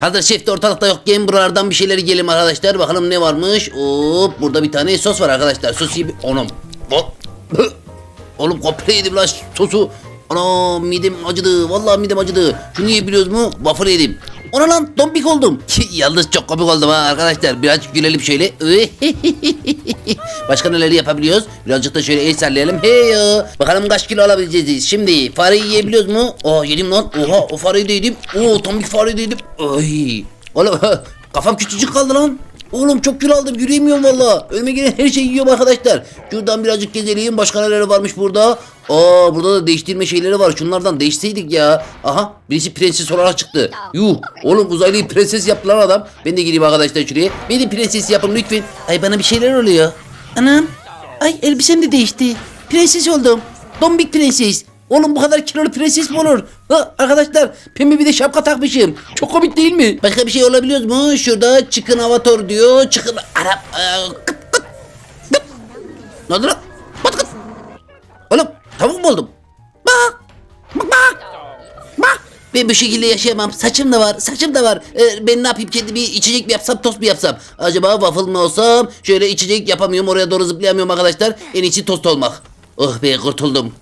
Hazır şef de ortalıkta yokken buralardan bir şeyler yiyelim arkadaşlar. Bakalım ne varmış. Hop burada bir tane sos var arkadaşlar. Sos. Onum. Hop. Oğlum komple yedim lan sosu. Ana midem acıdı. Vallahi midem acıdı. Şunu yiyebiliyoruz mu? Waffle yedim. Ona lan dombik oldum. Yalnız çok komik oldum ha arkadaşlar. Birazcık gülelim şöyle. Başka neler yapabiliyoruz? Birazcık da şöyle el sallayalım. Hey ya. Bakalım kaç kilo alabileceğiz. Şimdi fareyi yiyebiliyoruz mu? Aa yedim lan. Oha o fareyi de yedim. Oo tombik fareyi de yedim. Ay. Oğlum kafam küçücük kaldı lan. Oğlum çok kilo aldım yürüyemiyorum valla. Önüme gelen her şeyi yiyorum arkadaşlar. Şuradan birazcık gezelim. Başka neler varmış burada? Aa burada da değiştirme şeyleri var. Şunlardan değişseydik ya. Aha birisi prenses olarak çıktı. Yuh oğlum uzaylıyı prenses yaptılar adam. Ben de gireyim arkadaşlar şuraya. Beni prenses yapın lütfen. Ay bana bir şeyler oluyor. Anam. Ay elbisem de değişti. Prenses oldum. Dombik prenses. Oğlum bu kadar kilolu prenses mi olur? Ha, arkadaşlar pembe bir de şapka takmışım. Çok komik değil mi? Başka bir şey olabiliyor mu? Şurada çıkın avatar diyor. Çıkın Arap. Aa, kıt kıt kıt. Ne oldu lan? Bat. Oğlum tavuk mu oldum? Bak. Bak bak. Bak. Ben bu şekilde yaşayamam. Saçım da var. Saçım da var. Ee, ben ne yapayım? Kendi bir içecek mi yapsam, tost mu yapsam? Acaba waffle mı olsam? Şöyle içecek yapamıyorum. Oraya doğru zıplayamıyorum arkadaşlar. En iyisi tost olmak. Oh be kurtuldum.